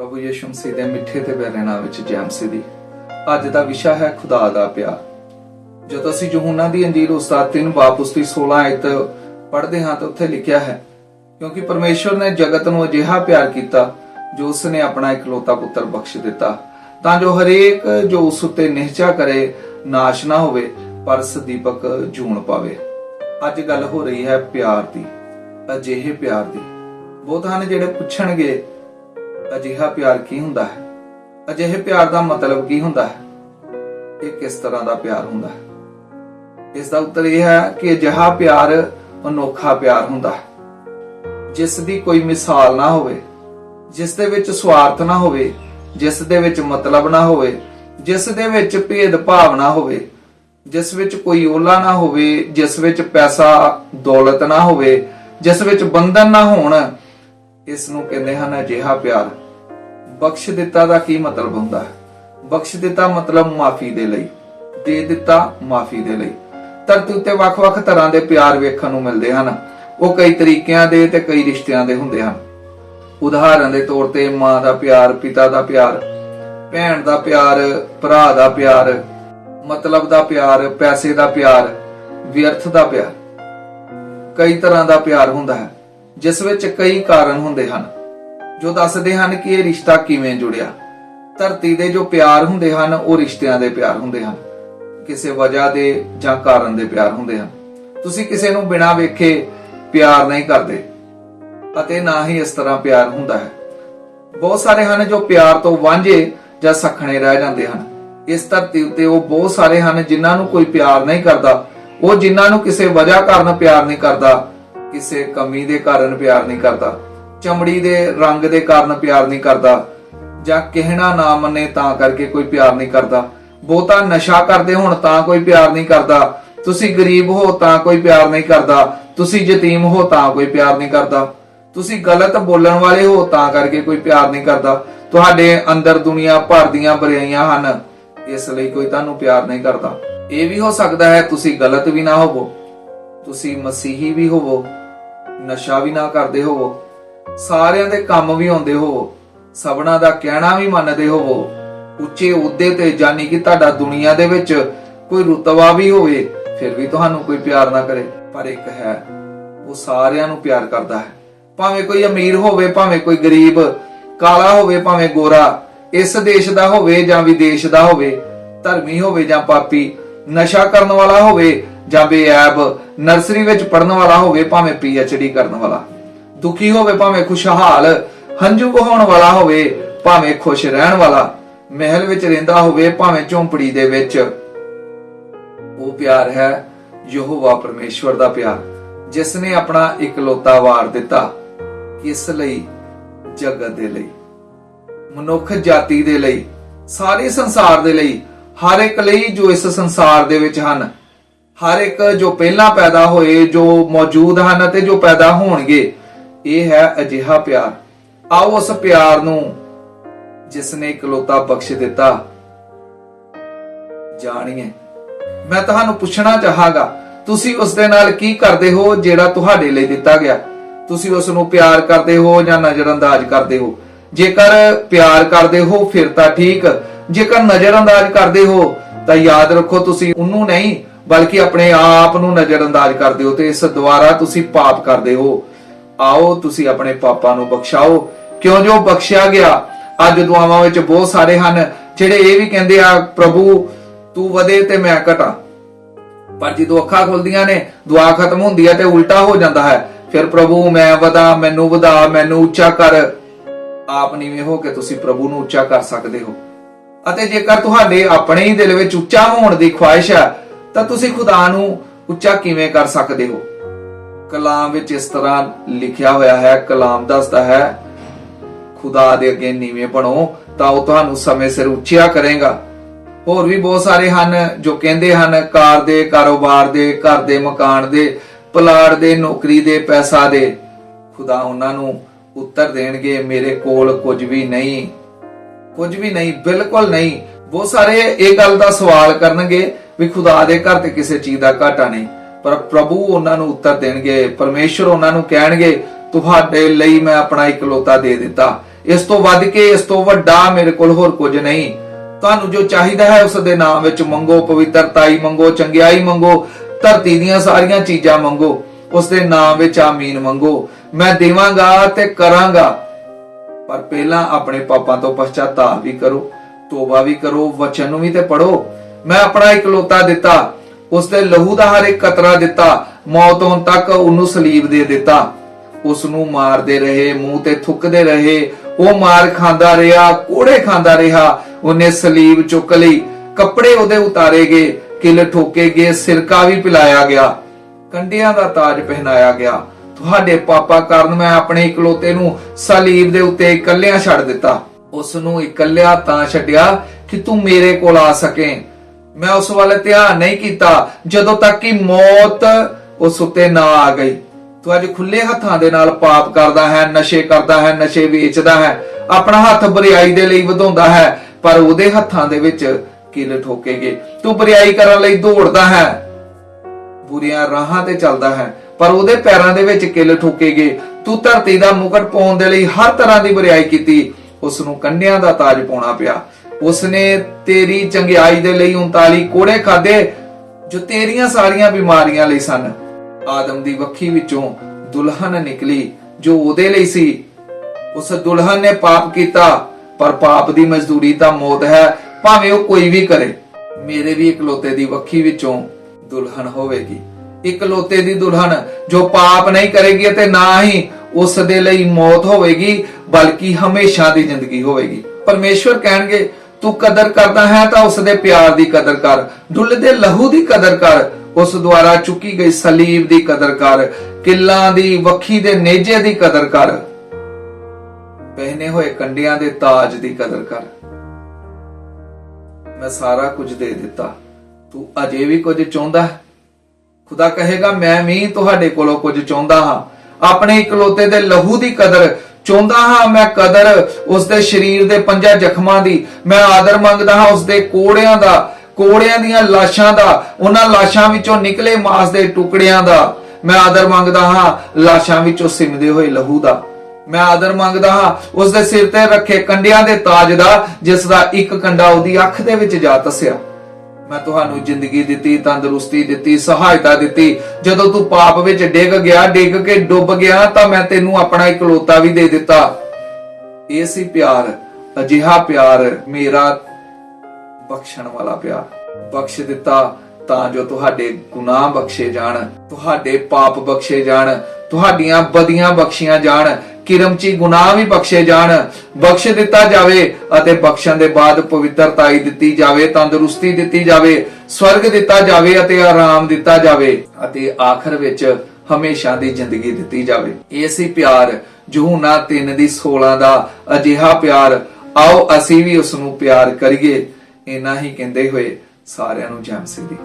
ਪ੍ਰਭੂ ਯਿਸੂ ਮਸੀਹ ਦੇ ਮਿੱਠੇ ਤੇ ਪਿਆਰੇ ਵਿੱਚ ਜੈ ਦੀ। ਅੱਜ ਦਾ ਵਿਸ਼ਾ ਹੈ ਖੁਦਾ ਦਾ ਪਿਆਰ। ਜਦੋਂ ਅਸੀਂ ਯਹੂਨਾ ਦੀ ਅੰਜੀਲ ਉਸਤਾਦ 3 ਬਾਪ ਉਸਦੀ 16 ਆਇਤ ਪੜ੍ਹਦੇ ਹਾਂ ਤਾਂ ਉੱਥੇ ਲਿਖਿਆ ਹੈ, ਕਿਉਂਕਿ ਪਰਮੇਸ਼ਵਰ ਨੇ ਜਗਤ ਨੂੰ ਅਜਿਹਾ ਪਿਆਰ ਕੀਤਾ ਜੋ ਉਸ ਨੇ ਆਪਣਾ ਇਕਲੌਤਾ ਪੁੱਤਰ ਬਖਸ਼ ਦਿੱਤਾ। ਤਾਂ ਜੋ ਹਰੇਕ ਜੋ ਉਸ ਉੱਤੇ ਨਿਹਚਾ ਕਰੇ, ਨਾਸ਼ ਨਾ ਹੋਵੇ ਪਰ ਸਦੀਪਕ ਜੂਣ ਪਾਵੇ। ਅੱਜ ਗੱਲ ਹੋ ਰਹੀ ਹੈ ਪਿਆਰ ਦੀ, ਅਜਿਹੇ ਪਿਆਰ ਦੀ। ਬਹੁਤ ਹਨ ਜਿਹੜੇ ਪੁੱਛਣਗੇ ਅਜਿਹਾ ਪਿਆਰ ਕੀ ਹੁੰਦਾ ਹੈ? ਅਜਿਹੇ ਪਿਆਰ ਦਾ ਮਤਲਬ ਕੀ ਹੁੰਦਾ ਹੈ? ਇਹ ਕਿਸ ਤਰ੍ਹਾਂ ਦਾ ਪਿਆਰ ਹੁੰਦਾ ਹੈ? ਇਸ ਦਾ ਉੱਤਰ ਇਹ ਹੈ ਕਿ ਅਜਿਹਾ ਪਿਆਰ ਅਨੋਖਾ ਪਿਆਰ ਹੁੰਦਾ ਹੈ। ਜਿਸ ਦੀ ਕੋਈ ਮਿਸਾਲ ਨਾ ਹੋਵੇ, ਜਿਸ ਦੇ ਵਿੱਚ ਸਵਾਰਥ ਨਾ ਹੋਵੇ, ਜਿਸ ਦੇ ਵਿੱਚ ਮਤਲਬ ਨਾ ਹੋਵੇ, ਜਿਸ ਦੇ ਵਿੱਚ ਭੇਦ ਭਾਵ ਨਾ ਹੋਵੇ, ਜਿਸ ਵਿੱਚ ਕੋਈ ਓਲਾ ਨਾ ਹੋਵੇ, ਜਿਸ ਵਿੱਚ ਪੈਸਾ, ਦੌਲਤ ਨਾ ਹੋਵੇ, ਜਿਸ ਵਿੱਚ ਬੰਧਨ ਨਾ ਹੋਣ, ਇਸ ਨੂੰ ਕਹਿੰਦੇ ਹਨ ਅਜਿਹਾ ਪਿਆਰ। ਬਖਸ਼ ਦਿੱਤਾ ਦਾ ਕੀ ਮਤਲਬ ਹੁੰਦਾ? ਹੈ ਬਖਸ਼ ਦਿੱਤਾ ਮਤਲਬ ਮਾਫੀ ਦੇ ਲਈ, ਦੇ ਦਿੱਤਾ ਮਾਫੀ ਦੇ ਲਈ। ਧਰਤੀ ਉੱਤੇ ਵੱਖ-ਵੱਖ ਤਰ੍ਹਾਂ ਦੇ ਪਿਆਰ ਵੇਖਣ ਨੂੰ ਮਿਲਦੇ ਹਨ। ਉਹ ਕਈ ਤਰੀਕਿਆਂ ਦੇ ਤੇ ਕਈ ਰਿਸ਼ਤਿਆਂ ਦੇ ਹੁੰਦੇ ਹਨ। ਉਦਾਹਰਨ ਦੇ ਤੌਰ ਤੇ ਮਾਂ ਦਾ ਪਿਆਰ, ਪਿਤਾ ਦਾ ਪਿਆਰ, ਭੈਣ ਦਾ ਪਿਆਰ, ਭਰਾ ਦਾ ਪਿਆਰ, ਮਤਲਬ ਦਾ ਪਿਆਰ, ਪੈਸੇ ਦਾ ਪਿਆਰ, ਵਿਅਰਥ ਦਾ ਪਿਆਰ। ਕਈ ਤਰ੍ਹਾਂ ਦਾ ਪਿਆਰ ਹੁੰਦਾ ਹੈ, ਜਿਸ ਵਿੱਚ ਕਈ ਕਾਰਨ ਹੁੰਦੇ ਹਨ। ਜੋ ਦੱਸਦੇ ਹਨ ਕਿ ਇਹ ਰਿਸ਼ਤਾ ਕਿਵੇਂ ਜੁੜਿਆ? ਧਰਤੀ ਦੇ ਜੋ ਪਿਆਰ ਹੁੰਦੇ ਹਨ, ਉਹ ਰਿਸ਼ਤਿਆਂ ਦੇ ਪਿਆਰ ਹੁੰਦੇ ਹਨ। ਕਿਸੇ ਵਜ੍ਹਾ ਦੇ ਜਾਂ ਕਾਰਨ ਦੇ ਪਿਆਰ ਹੁੰਦੇ ਹਨ। ਤੁਸੀਂ ਕਿਸੇ ਨੂੰ ਬਿਨਾਂ ਵੇਖੇ ਪਿਆਰ ਨਹੀਂ ਕਰਦੇ ਅਤੇ ਨਾ ਹੀ ਇਸ ਤਰ੍ਹਾਂ ਪਿਆਰ ਹੁੰਦਾ ਹੈ। ਬਹੁਤ ਸਾਰੇ ਹਨ ਜੋ ਪਿਆਰ ਤੋਂ ਵਾਂਝੇ ਜਾਂ ਸਖਣੇ ਰਹਿ ਜਾਂਦੇ ਹਨ। ਇਸ ਧਰਤੀ ਉੱਤੇ ਉਹ ਬਹੁਤ ਸਾਰੇ ਹਨ ਜਿਨ੍ਹਾਂ ਨੂੰ ਕੋਈ ਪਿਆਰ ਨਹੀਂ ਕਰਦਾ। ਉਹ ਜਿਨ੍ਹਾਂ ਨੂੰ ਕਿਸੇ ਵਜ੍ਹਾ ਕਾਰਨ ਪਿਆਰ ਨਹੀਂ ਕਰਦਾ, ਕਿਸੇ ਕਮੀ ਦੇ ਕਾਰਨ ਪਿਆਰ ਨਹੀਂ ਕਰਦਾ। ਚਮੜੀ ਦੇ ਰੰਗ ਦੇ ਕਾਰਨ ਪਿਆਰ ਨਹੀਂ ਕਰਦਾ ਜਾਂ ਕਹਿਣਾ ਨਾ ਮੰਨੇ ਤਾਂ ਕਰਕੇ ਕੋਈ ਪਿਆਰ ਨਹੀਂ ਕਰਦਾ। ਬਹੁਤਾ ਨਸ਼ਾ ਕਰਦੇ ਹੋਣ ਤਾਂ ਕੋਈ ਪਿਆਰ ਨਹੀਂ ਕਰਦਾ। ਤੁਸੀਂ ਗਰੀਬ ਹੋ ਤਾਂ ਕੋਈ ਪਿਆਰ ਨਹੀਂ ਕਰਦਾ। ਤੁਸੀਂ ਯਤੀਮ ਹੋ ਤਾਂ ਕੋਈ ਪਿਆਰ ਨਹੀਂ ਕਰਦਾ। ਤੁਸੀਂ ਗਲਤ ਬੋਲਣ ਵਾਲੇ ਹੋ ਤਾਂ ਕਰਕੇ ਕੋਈ ਪਿਆਰ ਨਹੀਂ ਕਰਦਾ। ਤੁਹਾਡੇ ਅੰਦਰ ਦੁਨੀਆ ਭਰ ਦੀਆਂ ਬੁਰਾਈਆਂ ਹਨ। ਇਸ ਲਈ ਕੋਈ ਤੁਹਾਨੂੰ ਪਿਆਰ ਨਹੀਂ ਕਰਦਾ। ਇਹ ਵੀ ਹੋ ਸਕਦਾ ਹੈ ਤੁਸੀਂ ਗਲਤ ਵੀ ਨਾ ਹੋਵੋ। ਤੁਸੀਂ ਮਸੀਹੀ ਵੀ ਹੋਵੋ। ਨਸ਼ਾ ਵੀ ਨਾ ਕਰਦੇ ਹੋਵੋ। ਸਾਰਿਆਂ ਦੇ ਕੰਮ ਵੀ ਆਉਂਦੇ ਹੋਵੋ, ਸਭਨਾ ਦਾ ਕਹਿਣਾ ਵੀ ਮੰਨਦੇ ਹੋਵੋ, ਉੱਚੇ ਅਹੁਦੇ ਤੇ ਜਾਨੀ ਕਿ ਤੁਹਾਡਾ ਦੁਨੀਆ ਦੇ ਵਿੱਚ ਕੋਈ ਰੁਤਬਾ ਵੀ ਹੋਵੇ, ਫਿਰ ਵੀ ਤੁਹਾਨੂੰ ਕੋਈ ਪਿਆਰ ਨਾ ਕਰੇ। ਪਰ ਇੱਕ ਹੈ, ਉਹ ਸਾਰਿਆਂ ਨੂੰ ਪਿਆਰ ਕਰਦਾ ਹੈ। ਭਾਵੇਂ ਕੋਈ ਅਮੀਰ ਹੋਵੇ, ਭਾਵੇਂ ਕੋਈ ਗਰੀਬ, ਕਾਲਾ ਹੋਵੇ, ਭਾਵੇਂ ਗੋਰਾ, ਇਸ ਦੇਸ਼ ਦਾ ਹੋਵੇ ਜਾਂ ਵਿਦੇਸ਼ ਦਾ ਹੋਵੇ, ਧਰਮੀ ਹੋਵੇ ਜਾਂ ਪਾਪੀ, ਨਸ਼ਾ ਕਰਨ ਵਾਲਾ ਹੋਵੇ ਜਾਂ ਬੇਐਬ, ਨਰਸਰੀ ਵਿੱਚ ਪੜਨ ਵਾਲਾ ਹੋਵੇ, ਭਾਵੇਂ ਡੀ ਕਰਨ ਵਾਲਾ। ਦੁਖੀ ਹੋਵੇ ਭਾਵੇਂ ਖੁਸ਼ਹਾਲ, ਹੰਝੂ ਵਹਾਉਣ ਵਾਲਾ ਹੋਵੇ, ਭਾਵੇਂ ਖੁਸ਼ ਰਹਿਣ ਵਾਲਾ, ਮਹਿਲ ਵਿੱਚ ਰਹਿੰਦਾ ਹੋਵੇ ਭਾਵੇਂ ਝੌਂਪੜੀ ਦੇ ਵਿੱਚ। ਉਹ ਪਿਆਰ ਹੈ ਯਹੋਵਾ ਪਰਮੇਸ਼ਵਰ ਦਾ ਪਿਆਰ, ਜਿਸ ਨੇ ਆਪਣਾ ਇਕਲੌਤਾ ਵਾਰ ਦਿੱਤਾ ਕਿਸ ਲਈ? ਜਗਤ ਦੇ ਲਈ। ਮਨੁੱਖ ਜਾਤੀ ਦੇ ਲਈ, ਸਾਰੇ ਸੰਸਾਰ ਦੇ ਲਈ, ਹਰ ਇੱਕ ਲਈ ਜੋ ਇਸ ਸੰਸਾਰ ਦੇ ਵਿੱਚ ਹਨ, ਹਰ ਇੱਕ ਜੋ ਪਹਿਲਾਂ ਪੈਦਾ ਹੋਏ, ਜੋ ਮੌਜੂਦ ਹਨ ਅਤੇ ਜੋ ਪੈਦਾ ਹੋਣਗੇ ਇਹ ਹੈ ਅਜਿਹਾ ਪਿਆਰ। ਆਓ ਉਸ ਪਿਆਰ ਨੂੰ ਜਿਸ ਨੇ ਇਕਲੌਤਾ ਬਖਸ਼ ਦਿੱਤਾ, ਜਾਣੀਏ। ਮੈਂ ਤੁਹਾਨੂੰ ਪੁੱਛਣਾ ਚਾਹਾਂਗਾ, ਤੁਸੀਂ ਉਸ ਦੇ ਨਾਲ ਕੀ ਕਰਦੇ ਹੋ ਜਿਹੜਾ ਤੁਹਾਡੇ ਲਈ ਦਿੱਤਾ ਗਿਆ? ਤੁਸੀਂ ਉਸ ਨੂੰ ਪਿਆਰ ਕਰਦੇ ਹੋ ਜਾਂ ਨਜ਼ਰਅੰਦਾਜ਼ ਕਰਦੇ ਹੋ? ਜੇਕਰ ਪਿਆਰ ਕਰਦੇ ਹੋ, ਫਿਰ ਤਾਂ ਠੀਕ। ਜੇਕਰ ਨਜ਼ਰਅੰਦਾਜ਼ ਕਰਦੇ ਹੋ, ਤਾਂ ਯਾਦ ਰੱਖੋ ਤੁਸੀਂ ਉਹਨੂੰ ਨਹੀਂ, ਬਲਕਿ ਆਪਣੇ ਆਪ ਨੂੰ ਨਜ਼ਰਅੰਦਾਜ਼ ਕਰਦੇ ਹੋ ਤੇ ਇਸ ਦੁਆਰਾ ਤੁਸੀਂ ਪਾਪ ਕਰਦੇ ਹੋ। ਆਓ, ਤੁਸੀਂ ਆਪਣੇ ਪਾਪਾਂ ਨੂੰ ਬਖਸ਼ਾਓ। ਕਿਉਂ ਜੋ ਬਖਸ਼ਿਆ ਗਿਆ, ਅੱਜ ਦੁਆਵਾਂ ਵਿੱਚ ਬਹੁਤ ਸਾਰੇ ਹਨ, ਜਿਹੜੇ ਇਹ ਵੀ ਕਹਿੰਦੇ ਆ, ਪ੍ਰਭੂ, ਤੂੰ ਵਧੇ ਤੇ ਮੈਂ ਘਟਾਂ। ਪਰ ਜਦੋਂ ਅੱਖਾਂ ਖੁੱਲਦੀਆਂ ਨੇ, ਦੁਆ ਖਤਮ ਹੁੰਦੀ ਹੈ ਤੇ ਉਲਟਾ ਹੋ ਜਾਂਦਾ ਹੈ। ਫਿਰ ਪ੍ਰਭੂ, ਮੈਂ ਵਧਾ, ਮੈਨੂੰ ਵਧਾ, ਮੈਨੂੰ ਉੱਚਾ ਕਰ। ਆਪ ਨੀਵੇਂ ਹੋ ਕੇ ਤੁਸੀਂ ਪ੍ਰਭੂ ਨੂੰ ਉੱਚਾ ਕਰ ਸਕਦੇ ਹੋ। ਅਤੇ ਜੇਕਰ ਤੁਹਾਡੇ ਆਪਣੇ ਹੀ ਦਿਲ ਵਿੱਚ ਉੱਚਾ ਹੋਣ ਦੀ ਖੁਆਇਸ਼ ਹੈ, ਤਾਂ ਤੁਸੀਂ ਖੁਦਾ ਨੂੰ ਉੱਚਾ ਕਿਵੇਂ ਕਰ ਸਕਦੇ ਹੋ? ਕਲਾਮ ਵਿੱਚ ਇਸ ਤਰ੍ਹਾਂ ਲਿਖਿਆ ਹੋਇਆ ਹੈ, ਕਲਾਮ ਦੱਸਦਾ ਹੈ, ਖੁਦਾ ਦੇ ਅੱਗੇ ਨੀਵੇਂ ਬਣੋ ਤਾਂ ਉਹ ਤੁਹਾਨੂੰ ਸਮੇਂ ਸਿਰ ਉੱਚਿਆ ਕਰੇਗਾ। ਹੋਰ ਵੀ ਬਹੁਤ ਸਾਰੇ ਹਨ ਜੋ ਕਹਿੰਦੇ ਹਨ, ਕਾਰ ਦੇ, ਕਾਰੋਬਾਰ ਦੇ, ਘਰ ਦੇ, ਮਕਾਨ ਦੇ, ਪਲਾਟ ਦੇ, ਨੌਕਰੀ ਦੇ, ਪੈਸਾ ਦੇ। ਖੁਦਾ ਉਹਨਾਂ ਨੂੰ ਉੱਤਰ ਦੇਣਗੇ, ਮੇਰੇ ਕੋਲ ਕੁਝ ਵੀ ਨਹੀਂ, ਕੁਝ ਵੀ ਨਹੀਂ, ਬਿਲਕੁਲ ਨਹੀਂ। ਬਹੁਤ ਸਾਰੇ ਇਹ ਗੱਲ ਦਾ ਸਵਾਲ ਕਰਨਗੇ ਵੀ ਖੁਦਾ ਦੇ ਘਰ ਤੇ ਕਿਸੇ ਚੀਜ਼ ਦਾ ਘਾਟਾ ਨਹੀਂ। ਪਰ ਪ੍ਰਭੂ ਉਹਨਾਂ ਨੂੰ ਉੱਤਰ ਦੇਣਗੇ, ਪਰਮੇਸ਼ਰ ਉਹਨਾਂ ਨੂੰ ਕਹਿਣਗੇ, ਤੁਹਾਡੇ ਲਈ ਮੈਂ ਆਪਣਾ ਇਕਲੌਤਾ ਦੇ ਦਿੱਤਾ। ਇਸ ਤੋਂ ਵੱਧ ਕੇ ਇਸ ਤੋਂ ਵੱਡਾ ਮੇਰੇ ਕੋਲ ਹੋਰ ਕੁਝ ਨਹੀਂ। ਤੁਹਾਨੂੰ ਜੋ ਚਾਹੀਦਾ ਹੈ ਉਸ ਦੇ ਨਾਮ ਵਿੱਚ ਮੰਗੋ, ਪਵਿੱਤਰਤਾਈ ਮੰਗੋ, ਚੰਗਿਆਈ ਮੰਗੋ, ਧਰਤੀ ਦੀਆਂ ਸਾਰੀਆਂ ਚੀਜ਼ਾਂ ਮੰਗੋ। ਉਸ ਦੇ ਨਾਮ ਵਿੱਚ ਆਮੀਨ ਮੰਗੋ। ਮੈਂ ਦੇਵਾਂਗਾ ਤੇ ਕਰਾਂਗਾ। ਪਰ ਪਹਿਲਾਂ ਆਪਣੇ ਪਾਪਾਂ ਤੋਂ ਪਛਤਾਤਾਪ ਵੀ ਕਰੋ, ਤੋਬਾ ਵੀ ਕਰੋ, ਵਚਨ ਨੂੰ ਵੀ ਤੇ ਪੜੋ ਮੈਂ ਆਪਣਾ ਇਕਲੌਤਾ ਦਿੱਤਾ। ਉਸ ਦੇ ਲਹੂ ਦਾ ਹਰ ਇੱਕ ਕਤਰਾ ਦਿੱਤਾ, ਮੌਤ ਹੋਣ ਤੱਕ ਉਹਨੂੰ ਸਲੀਬ ਦੇ ਦਿੱਤਾ। ਉਸ ਨੂੰ ਮਾਰਦੇ ਰਹੇ, ਮੂੰਹ ਤੇ ਥੁੱਕਦੇ ਰਹੇ। ਉਹ ਮਾਰ ਖਾਂਦਾ ਰਿਹਾ, ਕੋੜੇ ਖਾਂਦਾ ਰਿਹਾ। ਉਹਨੇ ਸਲੀਬ ਚੁੱਕ ਲਈ। ਕੱਪੜੇ ਉਹਦੇ ਉਤਾਰੇ ਗਏ, ਕਿਲ ਠੋਕੇ ਗਏ, ਸਿਰਕਾ ਵੀ ਪਿਲਾਇਆ ਗਿਆ। ਕੰਡਿਆਂ ਦਾ ਤਾਜ ਪਹਿਨਾਇਆ ਗਿਆ। ਤੁਹਾਡੇ ਪਾਪਾ ਕਾਰਨ ਮੈਂ ਆਪਣੇ ਇਕਲੋਤੇ ਨੂੰ ਸਲੀਬ ਦੇ ਉੱਤੇ ਇਕੱਲਿਆਂ ਛੱਡ ਦਿੱਤਾ। ਉਸ ਨੂੰ ਇਕੱਲਿਆਂ ਤਾਂ ਛੱਡਿਆ ਕਿ ਤੂੰ ਮੇਰੇ ਕੋਲ ਆ ਸਕੇ। ਮੈਂ ਉਸ ਵੱਲ ਧਿਆਨ ਨਹੀਂ ਕੀਤਾ, ਜਦੋਂ ਤੱਕ ਕਿ ਮੌਤ ਉਸ ਉੱਤੇ ਨਾ ਆ ਗਈ। ਤੂੰ ਅੱਜ ਖੁੱਲੇ ਹੱਥਾਂ ਦੇ ਨਾਲ ਪਾਪ ਕਰਦਾ ਹੈ, ਨਸ਼ੇ ਕਰਦਾ ਹੈ, ਨਸ਼ੇ ਵੇਚਦਾ ਹੈ, ਆਪਣਾ ਹੱਥ ਬਰਿਆਈ ਦੇ ਲਈ ਵਧਾਉਂਦਾ ਹੈ, ਪਰ ਉਹਦੇ ਹੱਥਾਂ ਦੇ ਵਿੱਚ ਕਿਲ ਠੋਕੇਗੇ। ਤੂੰ ਬਰਿਆਈ ਕਰਨ ਲਈ ਦੌੜਦਾ ਹੈ, ਬੁਰੀਆਂ ਰਾਹਾਂ ਤੇ ਚੱਲਦਾ ਹੈ, ਪਰ ਉਹਦੇ ਪੈਰਾਂ ਦੇ ਵਿੱਚ ਕਿੱਲ ਠੋਕੇਗੇ। ਤੂੰ ਧਰਤੀ ਦਾ ਮੁਕਟ ਪਾਉਣ ਦੇ ਲਈ ਹਰ ਤਰ੍ਹਾਂ ਦੀ ਬੁਰੀਾਈ ਕੀਤੀ, ਉਸ ਨੂੰ ਕੰਨਿਆਂ ਦਾ ਤਾਜ ਪਾਉਣਾ ਪਿਆ। ਉਸਨੇ ਤੇਰੀ ਚੰਗਿਆਈ ਦੇ ਲਈ 39 ਕੋੜੇ ਖਾਦੇ ਜੋ ਤੇਰੀਆਂ ਸਾਰੀਆਂ ਬਿਮਾਰੀਆਂ ਲਈ ਸਨ। ਆਦਮ ਦੀ ਵੱਖੀ ਵਿੱਚੋਂ ਦੁਲਹਨ ਨਿਕਲੀ, ਜੋ ਉਹਦੇ ਲਈ ਸੀ। ਉਸ ਦੁਲਹਨ ਨੇ ਪਾਪ ਕੀਤਾ, ਪਰ ਪਾਪ ਦੀ ਮਜ਼ਦੂਰੀ ਤਾਂ ਮੌਤ ਹੈ, ਭਾਵੇਂ ਉਹ ਕੋਈ ਵੀ ਕਰੇ। ਮੇਰੇ ਵੀ ਇਕਲੋਤੇ ਦੀ ਵੱਖੀ ਵਿੱਚੋਂ ਦੁਲਹਨ ਹੋਵੇਗੀ। ਇਕਲੋਤੇ ਦੀ ਦੁਲਹਨ ਜੋ ਪਾਪ ਨਹੀਂ ਕਰੇਗੀ ਅਤੇ ਨਾ ਹੀ ਉਸ ਦੇ ਲਈ ਮੌਤ ਹੋਵੇਗੀ, ਬਲਕਿ ਹਮੇਸ਼ਾ ਦੀ ਜ਼ਿੰਦਗੀ ਹੋਵੇਗੀ। ਪਰਮੇਸ਼ਵਰ ਕਹਿਣਗੇ ਤੂੰ ਕਦਰ ਕਰਦਾ ਹੈ ਤਾਂ ਉਸ ਦੇ ਪਿਆਰ ਦੀ ਕਦਰ ਕਰ। ਡੁੱਲਦੇ ਲਹੂ ਦੀ ਕਦਰ ਕਰ। ਉਸ ਦੁਆਰਾ ਚੁੱਕੀ ਗਈ ਸਲੀਬ ਦੀ ਕਦਰ ਕਰ। ਕਿੱਲਾਂ ਦੀ ਵੱਖੀ ਦੇ ਨੇਜੇ ਦੀ ਕਦਰ ਕਰ। ਪਹਿਨੇ ਹੋਏ ਕੰਡਿਆਂ ਦੇ ਤਾਜ ਦੀ ਕਦਰ ਕਰ। ਮੈਂ ਸਾਰਾ ਕੁਝ ਦੇ ਦਿੱਤਾ। ਤੂੰ ਅਜੇ ਵੀ ਕੁਝ ਚਾਹੁੰਦਾ ਹੈ? ਖੁਦਾ ਕਹੇਗਾ, ਮੈਂ ਵੀ ਤੁਹਾਡੇ ਕੋਲੋਂ ਕੁਝ ਚਾਹੁੰਦਾ ਹਾਂ। ਆਪਣੇ ਇਕਲੋਤੇ ਦੇ ਲਹੂ ਦੀ ਕਦਰ ਚਾਹੁੰਦਾ ਹਾਂ ਮੈਂ ਕਦਰ ਉਸ ਦੇ ਸਰੀਰ ਦੇ ਪੰਜਾਂ ਜ਼ਖਮਾਂ ਦੀ, ਮੈਂ ਆਦਰ ਮੰਗਦਾ ਹਾਂ ਉਸ ਦੇ ਕੋੜਿਆਂ ਦਾ, ਕੋੜਿਆਂ ਦੀਆਂ ਲਾਸ਼ਾਂ ਦਾ, ਉਹਨਾਂ ਲਾਸ਼ਾਂ ਵਿੱਚੋਂ ਨਿਕਲੇ ਮਾਸ ਦੇ ਟੁਕੜਿਆਂ ਦਾ। ਮੈਂ ਆਦਰ ਮੰਗਦਾ ਹਾਂ ਲਾਸ਼ਾਂ ਵਿੱਚੋਂ ਸਿਮਦੇ ਹੋਏ ਲਹੂ ਦਾ। ਮੈਂ ਆਦਰ ਮੰਗਦਾ ਹਾਂ ਉਸ ਦੇ ਸਿਰ ਤੇ ਰੱਖੇ ਕੰਡਿਆਂ ਦੇ ਤਾਜ ਦਾ ਜਿਸ ਦਾ ਇੱਕ ਕੰਡਾ ਉਹਦੀ ਅੱਖ ਦੇ ਵਿੱਚ ਜਾ ਤਸਿਆ। ਮੈਂ ਤੁਹਾਨੂੰ ਜ਼ਿੰਦਗੀ ਦਿੱਤੀ, ਤੰਦਰੁਸਤੀ ਦਿੱਤੀ, ਸਹਾਇਤਾ ਦਿੱਤੀ। ਜਦੋਂ ਤੂੰ ਪਾਪ ਵਿੱਚ ਡਿੱਗ ਗਿਆ, ਡਿੱਗ ਕੇ ਡੁੱਬ ਗਿਆ, ਤਾਂ ਮੈਂ ਤੈਨੂੰ ਆਪਣਾ ਇਕਲੌਤਾ ਵੀ ਦੇ ਦਿੱਤਾ। ਇਹ ਸੀ ਪਿਆਰ, ਅਜਿਹਾ ਪਿਆਰ, ਮੇਰਾ ਬਖਸ਼ਣ ਵਾਲਾ ਪਿਆਰ। ਬਖਸ਼ ਦਿੱਤਾ ਤਾਂ ਜੋ ਤੁਹਾਡੇ ਗੁਨਾਹ ਬਖਸ਼ੇ ਜਾਣ, ਤੁਹਾਡੇ ਪਾਪ ਬਖਸ਼ੇ ਜਾਣ, ਤੁਹਾਡੀਆਂ ਬਦੀਆਂ ਬਖਸ਼ੀਆਂ ਜਾਣ। ਕਿਰਮਚੀ ਗੁਨਾਹ ਵੀ ਬਖਸ਼ੇ ਜਾਣ, ਬਖਸ਼ ਦਿੱਤਾ ਜਾਵੇ ਅਤੇ ਬਖਸ਼ਣ ਦੇ ਬਾਅਦ ਪਵਿੱਤਰਤਾਈ ਦਿੱਤੀ ਜਾਵੇ, ਤੰਦਰੁਸਤੀ ਦਿੱਤੀ ਜਾਵੇ, ਸਵਰਗ ਦਿੱਤਾ ਜਾਵੇ ਅਤੇ ਆਰਾਮ ਦਿੱਤਾ ਜਾਵੇ ਅਤੇ ਆਖਰ ਵਿੱਚ ਹਮੇਸ਼ਾ ਦੀ ਜ਼ਿੰਦਗੀ ਦਿੱਤੀ ਜਾਵੇ। ਇਹ ਸੀ ਪਿਆਰ ਯਹੂਨਾ 3 ਦੀ 16 ਦਾ ਅਜਿਹਾ ਪਿਆਰ। ਆਓ ਅਸੀਂ ਵੀ ਉਸ ਨੂੰ ਪਿਆਰ ਕਰੀਏ। ਇਨਾ ਹੀ ਕਹਿੰਦੇ ਹੋਏ ਸਾਰਿਆਂ ਨੂੰ ਜੈ ਮਸੀਹ ਦੀ